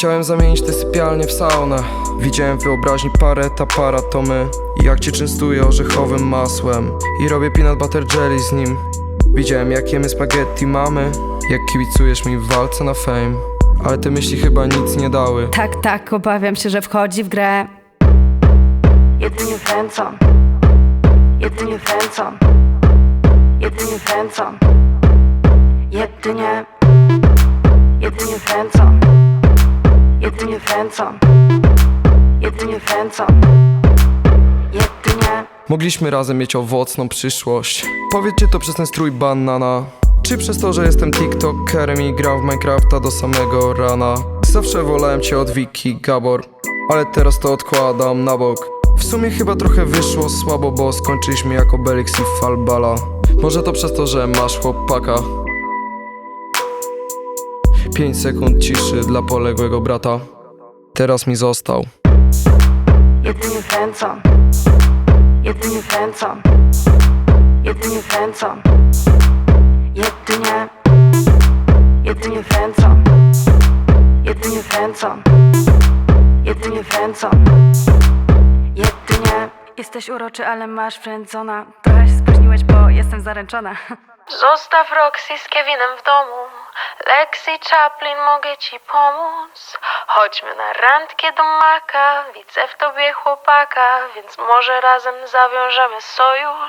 Chciałem zamienić te sypialnie w saunę. Widziałem w wyobraźni parę, ta para to my. I jak cię częstuję orzechowym masłem. I robię peanut butter jelly z nim. Widziałem jak jemy spaghetti mamy. Jak kibicujesz mi w walce na fame. Ale te myśli chyba nic nie dały. Tak, tak, obawiam się, że wchodzi w grę. Jedynie wręcą Jedynie wręcą Jedynie wręcą Jedynie Jedynie Wręcą Jedynie wręcą Jedynie. Mogliśmy razem mieć owocną przyszłość. Powiedzcie to przez ten strój banana. Czy przez to, że jestem tiktokerem i gram w Minecrafta do samego rana? Zawsze wolałem cię od Wiki, Gabor Ale teraz to odkładam na bok. W sumie chyba trochę wyszło słabo, bo skończyliśmy jako Belix i Falbala. Może to przez to, że masz chłopaka. 5 sekund ciszy dla poległego brata Teraz mi został. Jedynie wręcą Jedynie wręcą Jedynie wręcą Jedynie. Jedynie wręcą Jedynie wręcą Jedynie wręcą Jedynie. Jesteś uroczy, ale masz frędzona Trochę się bo jestem zaręczona Zostaw Roxy z Kevinem w domu. Lexi Chaplin, mogę ci pomóc. Chodźmy na randkę do maka. Widzę w tobie chłopaka, więc może razem zawiążemy sojusz.